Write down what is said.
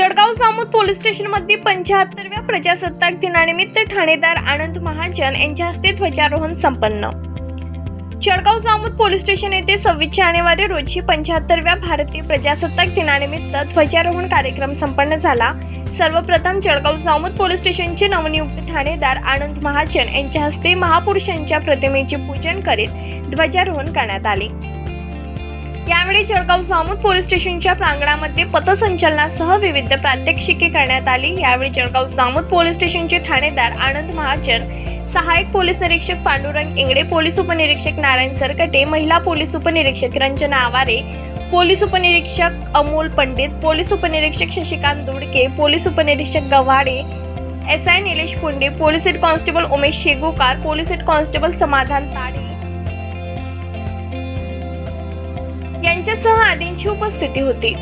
Jalgaon Jamod police स्टेशनमध्ये पंच्याहत्तरव्या प्रजासत्ताक दिनानिमित्त ठाणेदार आनंद महाजन यांच्या हस्ते ध्वजारोहण संपन्न. जळगाव जामोद पोलीस स्टेशन येथे सव्वीस जानेवारी रोजी पंच्याहत्तरव्या भारतीय प्रजासत्ताक दिनानिमित्त ध्वजारोहण कार्यक्रम संपन्न झाला. सर्वप्रथम जळगाव जामोद पोलीस स्टेशनचे नवनियुक्त ठाणेदार आनंद महाजन यांच्या हस्ते महापुरुषांच्या प्रतिमेचे पूजन करीत ध्वजारोहण करण्यात आले. यावेळी जळगाव जामोद पोलीस स्टेशनच्या प्रांगणामध्ये पथसंचलनासह विविध प्रात्यक्षिके करण्यात आली. यावेळी जळगाव जामोद पोलीस स्टेशनचे ठाणेदार आनंद महाजन सहाय्यक पोलीस निरीक्षक पांडुरंग इंगडे पोलीस उपनिरीक्षक नारायण सरकटे महिला पोलीस उपनिरीक्षक रंजना आवारे पोलीस उपनिरीक्षक अमोल पंडित पोलीस उपनिरीक्षक शशिकांत दुडके पोलीस उपनिरीक्षक Gavhade S I Nilesh Punde police head constable Umesh Shegukar police head constable Samadhan Tade. यांच्यासह आदींची उपस्थिती होती.